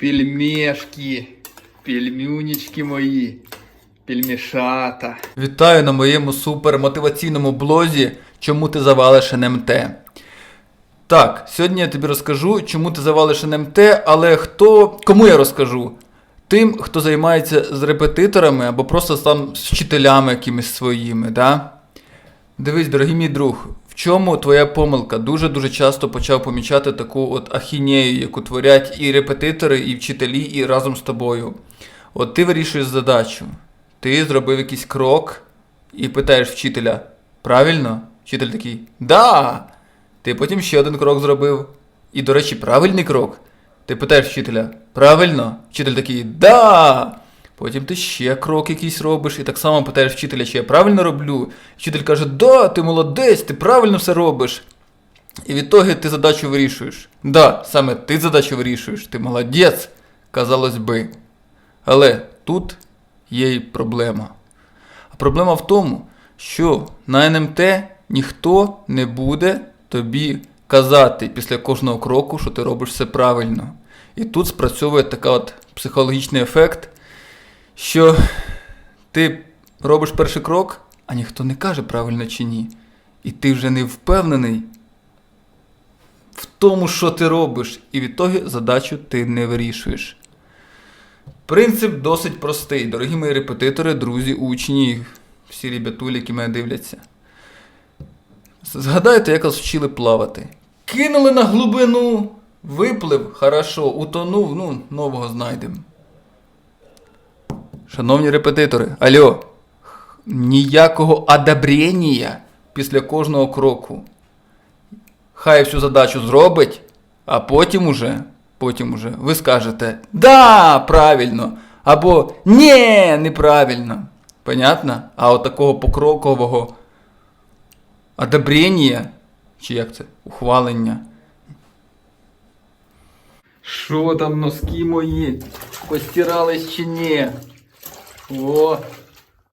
Пельмешки, пельмюнічки мої, пельмішата. Вітаю на моєму супермотиваційному блозі Чому ти завалиш НМТ. Так, сьогодні я тобі розкажу, чому ти завалиш НМТ, але хто. Кому я розкажу? Тим, хто займається з репетиторами або просто там з вчителями якимись своїми, да? Дивись, дорогий мій друг, чому твоя помилка? Дуже-дуже часто почав помічати таку от ахінею, яку творять і репетитори, і вчителі, і разом з тобою. От ти вирішуєш задачу, ти зробив якийсь крок і питаєш вчителя, правильно? Вчитель такий, да. Ти потім ще один крок зробив. І, до речі, правильний крок. Ти питаєш вчителя, правильно? Вчитель такий, да. Потім ти ще крок якийсь робиш, і так само питаєш вчителя, чи я правильно роблю. Вчитель каже, да, ти молодець, ти правильно все робиш. І відтоді ти задачу вирішуєш. Да, саме ти задачу вирішуєш, ти молодець, казалось би. Але тут є й проблема. А проблема в тому, що на НМТ ніхто не буде тобі казати після кожного кроку, що ти робиш все правильно. І тут спрацьовує така от психологічний ефект, що ти робиш перший крок, а ніхто не каже правильно чи ні. І ти вже не впевнений в тому, що ти робиш, і відтоді задачу ти не вирішуєш. Принцип досить простий, дорогі мої репетитори, друзі, учні, всі ребятулі, які мене дивляться. Згадайте, як вас вчили плавати. Кинули на глибину, виплив, хорошо, утонув, ну, нового знайдемо. Шановні репетитори, алло, ніякого одобрення після кожного кроку. Хай всю задачу зробить, а потім уже, потім уже ви скажете Да, правильно! Або Нє, неправильно. Понятно? А от такого покрокового одобрення, чи як це? Ухвалення. Що там носки мої? Постирались чи ні? О,